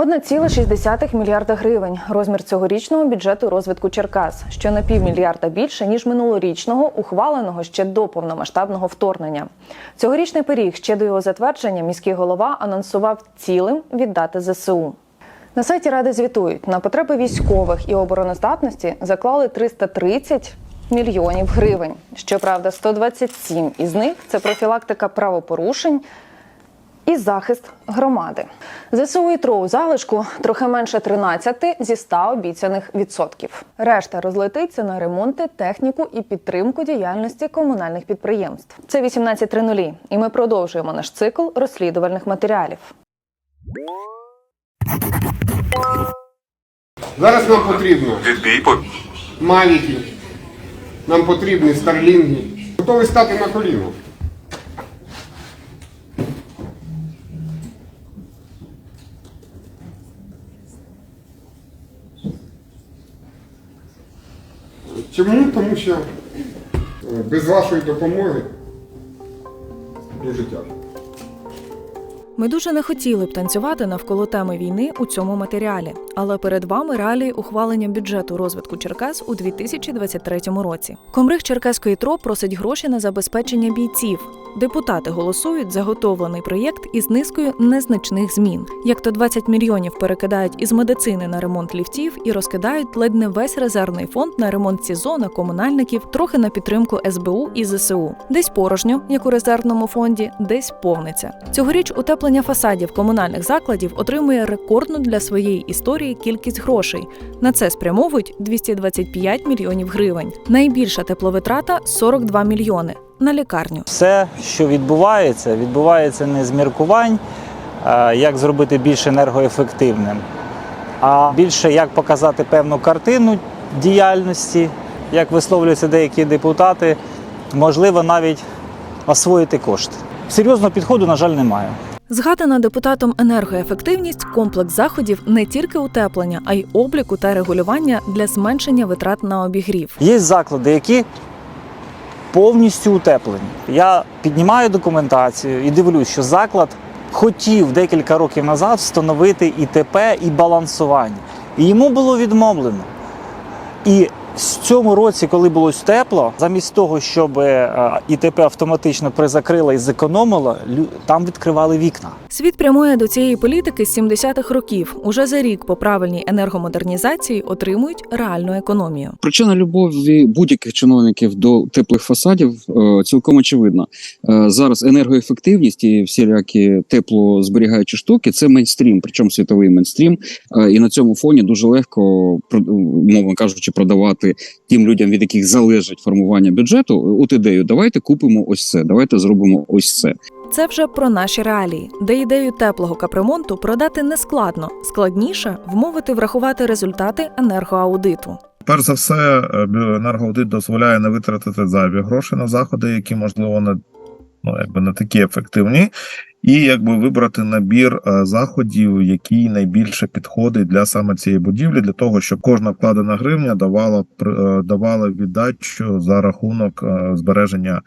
1,6 мільярда гривень розмір цьогорічного бюджету розвитку Черкас, що на півмільярда більше ніж минулорічного, ухваленого ще до повномасштабного вторгнення. Цьогорічний пиріг ще до його затвердження міський голова анонсував цілим віддати ЗСУ. На сайті ради звітують на потреби військових і обороноздатності заклали 330 мільйонів гривень. Щоправда, 127 із них це профілактика правопорушень і захист громади. ЗСУ і ТРО у залишку трохи менше 13 зі 100 обіцяних відсотків. Решта розлетиться на ремонти, техніку і підтримку діяльності комунальних підприємств. Це 18.00, і ми продовжуємо наш цикл розслідувальних матеріалів. Зараз нам потрібно Відбій по мавіки, нам потрібні старлінги. Готові стати на коліно. Чому? Тому що е, без вашої допомоги дуже тяжко. Ми дуже не хотіли б танцювати навколо теми війни у цьому матеріалі, але перед вами реалії ухвалення бюджету розвитку Черкас у 2023 році. Комриг Черкаської ТРО просить гроші на забезпечення бійців. Депутати голосують заготовлений проєкт із низкою незначних змін. Як то 20 мільйонів перекидають із медицини на ремонт ліфтів і розкидають ледь не весь резервний фонд на ремонт СІЗО, на комунальників, трохи на підтримку СБУ і ЗСУ. Десь порожньо, як у резервному фонді, десь повниться. Цьогоріч утеплення фасадів комунальних закладів отримує рекордну для своєї історії кількість грошей. На це спрямовують 225 мільйонів гривень. Найбільша тепловитрата 42 мільйони на лікарню. Все, що відбувається, відбувається не з міркувань, е, як зробити більш енергоефективним, а більше як показати певну картину діяльності, як висловлюються деякі депутати, можливо, навіть освоїти кошти. Серйозного підходу, на жаль, немає. Згадана депутатом енергоефективність комплекс заходів не тільки утеплення, а й обліку та регулювання для зменшення витрат на обігрів. Є заклади, які повністю утеплені. Я піднімаю документацію і дивлюсь, що заклад хотів декілька років назад встановити ІТП і балансування. І йому було відмовлено. І в цьому році, коли було тепло, замість того, щоб е, ІТП автоматично призакрила і зекономила, там відкривали вікна. Світ прямує до цієї політики з 70-х років. Уже за рік по правильній енергомодернізації отримують реальну економію. Причина любові будь-яких чиновників до теплих фасадів е, цілком очевидна. Е, Зараз енергоефективність і всілякі теплозберігаючі штуки це мейнстрім, причому світовий мейнстрім. Е, І на цьому фоні дуже легко, про- мовно кажучи, продавати тим людям, від яких залежить формування бюджету, от ідею: давайте купимо ось це, давайте зробимо ось це. Це вже про наші реалії, де ідею теплого капремонту продати не складно. Складніше вмовити врахувати результати енергоаудиту. Перш за все, е, енергоаудит дозволяє не витратити зайві гроші на заходи, які можливо не ну якби не такі ефективні, і якби вибрати набір е, заходів, який найбільше підходить для саме цієї будівлі, для того, щоб кожна вкладена гривня давала е, давала віддачу за рахунок е, збереження.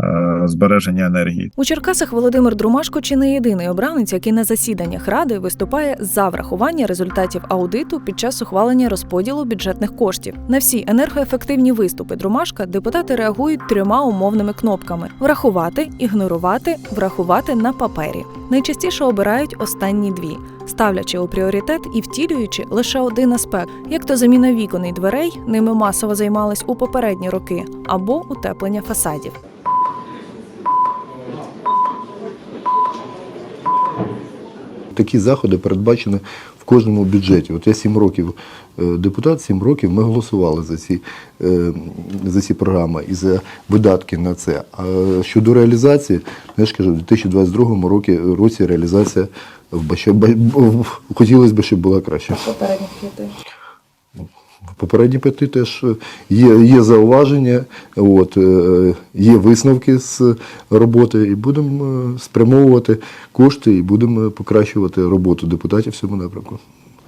Е, Збереження енергії У Черкасах Володимир Друмашко чи не єдиний обранець, який на засіданнях ради виступає за врахування результатів аудиту під час ухвалення розподілу бюджетних коштів. На всі енергоефективні виступи Друмашка депутати реагують трьома умовними кнопками: врахувати, ігнорувати, врахувати на папері. Найчастіше обирають останні дві, ставлячи у пріоритет і втілюючи лише один аспект, як то заміна вікон і дверей, ними масово займались у попередні роки, або утеплення фасадів. Такі заходи передбачені в кожному бюджеті. От я сім років е, депутат, сім років ми голосували за ці, е, за ці програми і за видатки на це. А щодо реалізації, я ж кажу, в 2022 році, році реалізація в хотілося б, щоб була краще. Попередніх п'яти. Попередні п'яти теж є, є зауваження, от, е, є висновки з роботи, і будемо е, спрямовувати кошти і будемо покращувати роботу депутатів в цьому напрямку.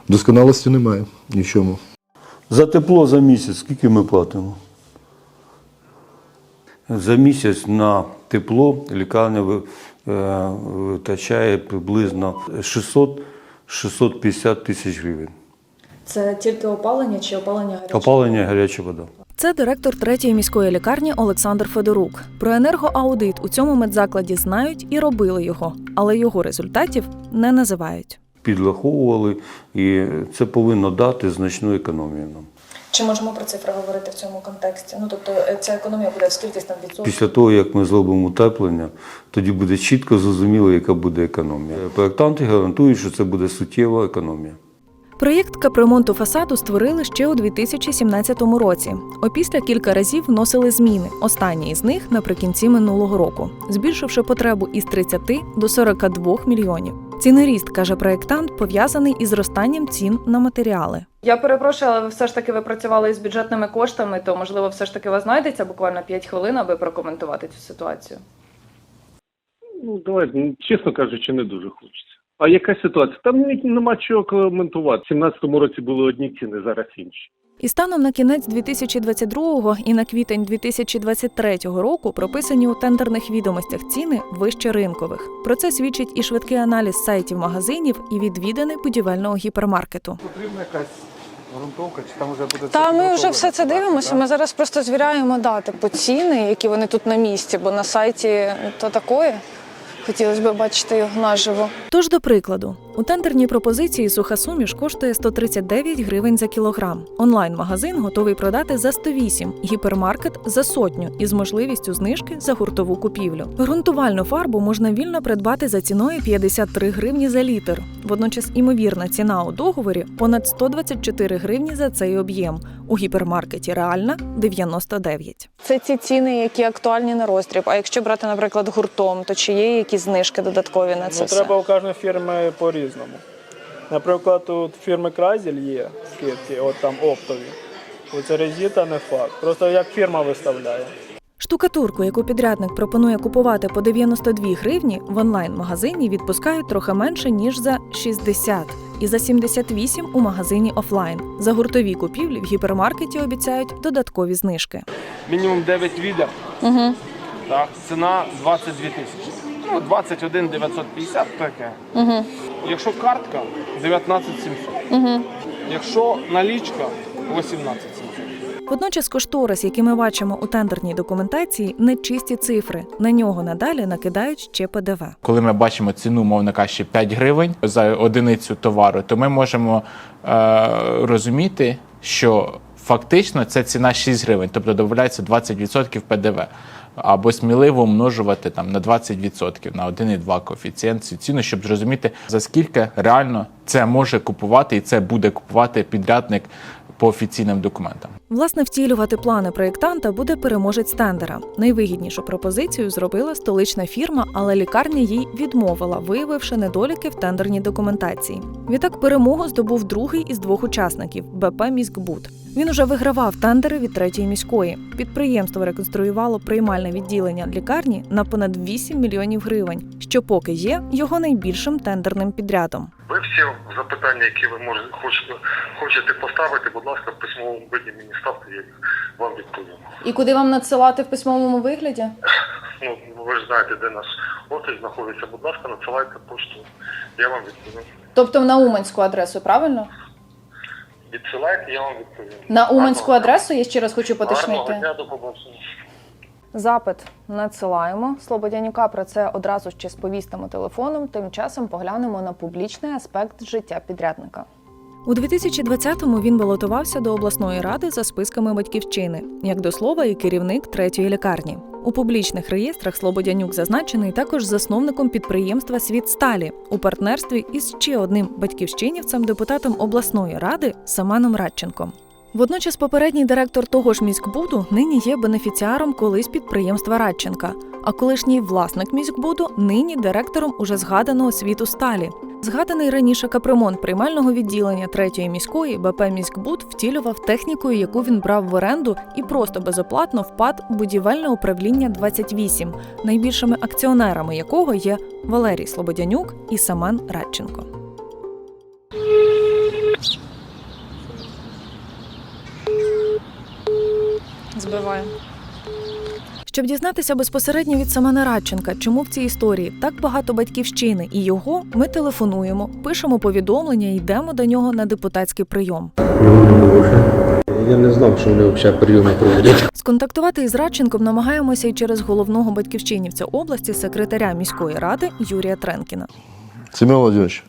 Досконалості немає ні в чому. За тепло за місяць скільки ми платимо? За місяць на тепло лікарня е, витрачає приблизно 600 650 тисяч гривень. Це тільки опалення чи опалення гарячого? Опалення гаряча вода. Це директор третьої міської лікарні Олександр Федорук. Про енергоаудит у цьому медзакладі знають і робили його, але його результатів не називають. Підраховували, і це повинно дати значну економію нам. Чи можемо про цифри говорити в цьому контексті? Ну тобто е, ця економія буде в скількись там відсотків? Після того, як ми зробимо утеплення, тоді буде чітко зрозуміло, яка буде економія. Проєктанти гарантують, що це буде суттєва економія. Проєкт капремонту фасаду створили ще у 2017 році. Опісля кілька разів вносили зміни. Останні із них наприкінці минулого року, збільшивши потребу із 30 до 42 мільйонів. Цінний ріст, каже проєктант, пов'язаний із зростанням цін на матеріали. Я перепрошую, але ви все ж таки ви працювали із бюджетними коштами, то можливо, все ж таки у вас знайдеться буквально 5 хвилин, аби прокоментувати цю ситуацію. Ну, давайте, чесно кажучи, не дуже хочеться. А яка ситуація? Там ні- нема чого коментувати. У 17-му році були одні ціни, зараз інші. І станом на кінець 2022 і на квітень 2023 року прописані у тендерних відомостях ціни вище ринкових. Про це свідчить і швидкий аналіз сайтів магазинів і відвідини будівельного гіпермаркету. Потрібна якась грунтовка, чи там вже буде Та ми вже все це дивимося. Ми зараз просто звіряємо дати по ціни, які вони тут на місці, бо на сайті то такої. Хотілося б бачити його наживо. Тож, до прикладу, у тендерній пропозиції суха суміш коштує 139 гривень за кілограм. Онлайн-магазин готовий продати за 108, гіпермаркет за сотню із можливістю знижки за гуртову купівлю. Грунтувальну фарбу можна вільно придбати за ціною 53 гривні за літр. Водночас імовірна ціна у договорі понад 124 гривні за цей об'єм. У гіпермаркеті реальна 99. Це ті ціни, які актуальні на роздріб. А якщо брати, наприклад, гуртом, то чи є якісь знижки додаткові на це Ну, все? треба у кожної фірми по-різному. Наприклад, у фірми Кразіль є скидки, от там оптові. У Церезіта не факт. Просто як фірма виставляє. Штукатурку, яку підрядник пропонує купувати по 92 гривні, в онлайн-магазині відпускають трохи менше ніж за 60 і за 78 у магазині офлайн. За гуртові купівлі в гіпермаркеті обіцяють додаткові знижки. мінімум 9 відер. Угу. Так, ціна 22 тисячі. Ну, 21 950 таке. Угу. Якщо картка 19 700. Угу. Якщо налічка 18 700. Водночас кошторис, який ми бачимо у тендерній документації, не чисті цифри. На нього надалі накидають ще ПДВ. Коли ми бачимо ціну, мовно кажучи, 5 гривень за одиницю товару, то ми можемо е, розуміти, що фактично це ціна 6 гривень, тобто додається 20% ПДВ. Або сміливо множувати там на 20% на 1,2 коефіцієнт цю ціну, щоб зрозуміти за скільки реально це може купувати і це буде купувати підрядник по офіційним документам. Власне, втілювати плани проєктанта буде переможець тендера. Найвигіднішу пропозицію зробила столична фірма, але лікарня їй відмовила, виявивши недоліки в тендерній документації. Відтак перемогу здобув другий із двох учасників БП «Міськбуд». Він уже вигравав тендери від третьої міської. Підприємство реконструювало приймальне відділення лікарні на понад 8 мільйонів гривень, що поки є його найбільшим тендерним підрядом. Ви всі запитання, які ви можете хочете, хочете поставити, будь ласка, в письмовому виді мені ставте, я їх вам відповім. І куди вам надсилати в письмовому вигляді? Ну, ви ж знаєте, де наш офіс знаходиться. Будь ласка, надсилайте пошту, я вам відповім. Тобто на Уманську адресу, правильно? Відсилайте, я вам відповім. На Уманську адресу я ще раз хочу Гарного поточнити. дня, до побачення. Запит надсилаємо. Слободянюка про це одразу ще сповістимо телефоном. Тим часом поглянемо на публічний аспект життя підрядника. У 2020-му він балотувався до обласної ради за списками батьківщини, як до слова, і керівник третьої лікарні. У публічних реєстрах Слободянюк зазначений також засновником підприємства Світ Сталі у партнерстві із ще одним батьківщинівцем, депутатом обласної ради Семеном Радченком. Водночас попередній директор того ж міськбуду нині є бенефіціаром колись підприємства Радченка, а колишній власник міськбуду нині директором уже згаданого світу сталі. Згаданий раніше капремонт приймального відділення третьої міської БП «Міськбуд» втілював технікою, яку він брав в оренду, і просто безоплатно впад будівельне управління 28, найбільшими акціонерами якого є Валерій Слободянюк і Семен Радченко. Збиваю. Щоб дізнатися безпосередньо від Семена Радченка, чому в цій історії так багато батьківщини і його, ми телефонуємо, пишемо повідомлення і йдемо до нього на депутатський прийом. Я не знав, що вони взагалі прийоми проводять. Сконтактувати із Радченком намагаємося і через головного батьківщинівця області, секретаря міської ради Юрія Тренкіна. Семен Володимирович,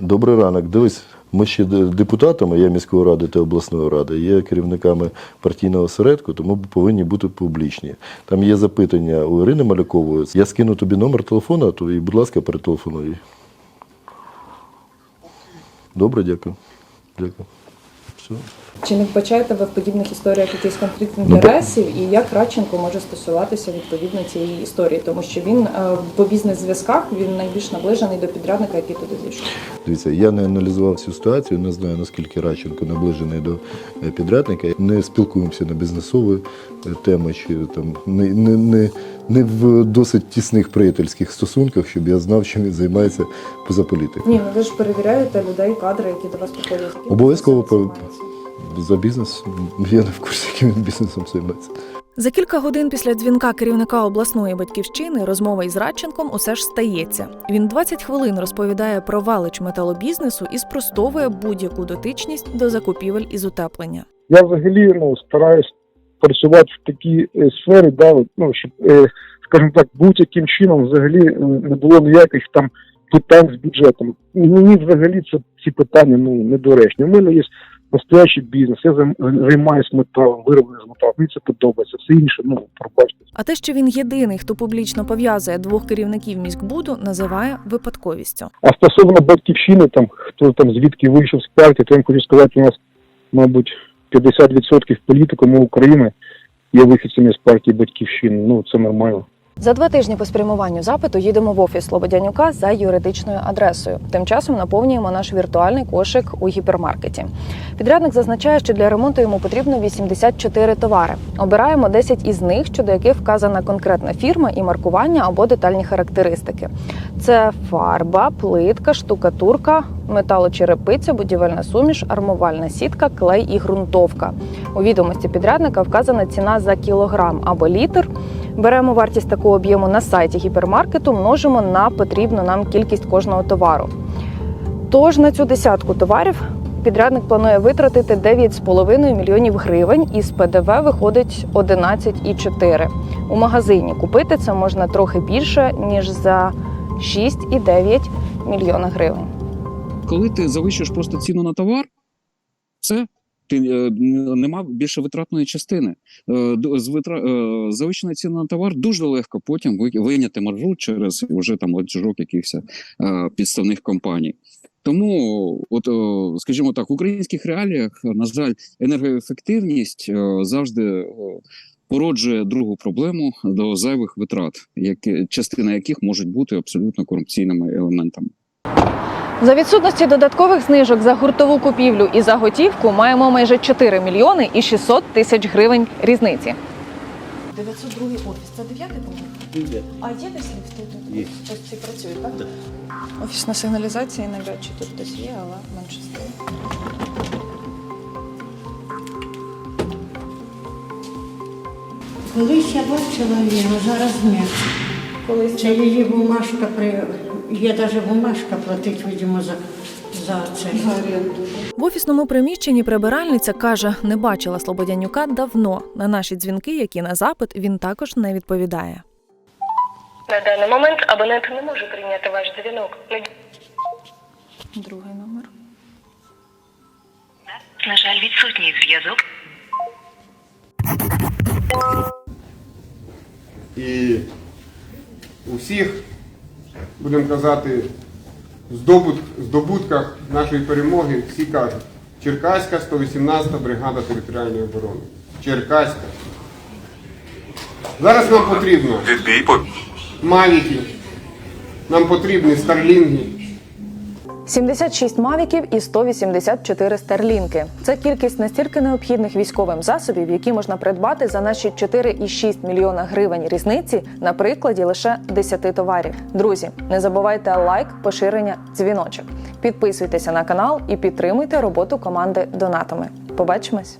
добрий ранок. Дивись, ми ще депутатами, я міської ради та обласної ради, є керівниками партійного осередку, тому повинні бути публічні. Там є запитання у Ірини Малякової. Я скину тобі номер телефону, то і, будь ласка, перетелефонуй. Добре, дякую. Дякую. Все. Чи не вбачаєте ви в подібних історіях якийсь конфлікт Ну, інтересів, і як Радченко може стосуватися відповідно цієї історії? Тому що він е, по бізнес-зв'язках він найбільш наближений до підрядника, який туди зійшов. Дивіться, я не аналізував цю ситуацію, не знаю наскільки Радченко наближений до е, підрядника. Не спілкуємося на бізнесові е, теми, чи там не, не, не, не в досить тісних приятельських стосунках, щоб я знав, чим він займається поза політикою. Ні, ну ви ж перевіряєте людей, кадри, які до вас приходять. Обов'язково. За бізнес я не в курсі, яким він бізнесом займається. За кілька годин після дзвінка керівника обласної батьківщини розмова із Радченком усе ж стається. Він 20 хвилин розповідає про велич металобізнесу і спростовує будь-яку дотичність до закупівель із утеплення. Я взагалі ну, стараюсь працювати в такій е, сфері, да, ну, щоб, е, скажімо так, будь-яким чином взагалі е, не було ніяких там питань з бюджетом. Мені взагалі це ці питання ну, недоречні. У мене є настоящий бізнес, я займ- займаюся металом, виробленням з металу, мені це подобається. Все інше, ну, пробачте. А те, що він єдиний, хто публічно пов'язує двох керівників міськбуду, називає випадковістю. А стосовно батьківщини, там хто там звідки вийшов з партії, то я вам хочу сказати, у нас, мабуть, 50% політикуму України є вихідцями з партії батьківщини. Ну це нормально. За два тижні по спрямуванню запиту їдемо в офіс Слободянюка за юридичною адресою. Тим часом наповнюємо наш віртуальний кошик у гіпермаркеті. Підрядник зазначає, що для ремонту йому потрібно 84 товари. Обираємо 10 із них, щодо яких вказана конкретна фірма і маркування або детальні характеристики. Це фарба, плитка, штукатурка, металочерепиця, будівельна суміш, армувальна сітка, клей і ґрунтовка. У відомості підрядника вказана ціна за кілограм або літр. Беремо вартість такого об'єму на сайті гіпермаркету, множимо на потрібну нам кількість кожного товару. Тож на цю десятку товарів підрядник планує витратити 9,5 мільйонів гривень, і з ПДВ виходить 11,4. У магазині купити це можна трохи більше ніж за 6,9 мільйона гривень. Коли ти завищуєш просто ціну на товар, це ти е, нема більше витратної частини. Е, з витра... е, завищена ціна на товар дуже легко потім вийняти маржу через вже там ланцюжок якихось підставних компаній. Тому, от, скажімо так, в українських реаліях, на жаль, енергоефективність завжди породжує другу проблему до зайвих витрат, які, частина яких можуть бути абсолютно корупційними елементами. За відсутності додаткових знижок за гуртову купівлю і за готівку маємо майже 4 мільйони і 600 тисяч гривень різниці. 902 офіс. Це 9 по-моєму? А є десь ліфти тут? Є. Ось ці працюють, так? Офісна сигналізація навряд чи тут десь є, але менше тим. Колись я бачила її, зараз ні. Колись Це її бумажка при є навіть бумажка платить, видимо, за, за це. В офісному приміщенні прибиральниця каже, не бачила Слободянюка давно. На наші дзвінки, які на запит, він також не відповідає. На даний момент абонент не може прийняти ваш дзвінок. Другий номер. На жаль, відсутній зв'язок. І у всіх, будемо казати, здобут, здобутках нашої перемоги всі кажуть, Черкаська 118 бригада територіальної оборони. Черкаська. Зараз нам потрібно мавіки, нам потрібні старлінги. 76 мавіків і 184 старлінки. Це кількість настільки необхідних військовим засобів, які можна придбати за наші 4,6 мільйона гривень різниці на прикладі лише 10 товарів. Друзі, не забувайте лайк, поширення, дзвіночок. Підписуйтеся на канал і підтримуйте роботу команди донатами. Побачимось!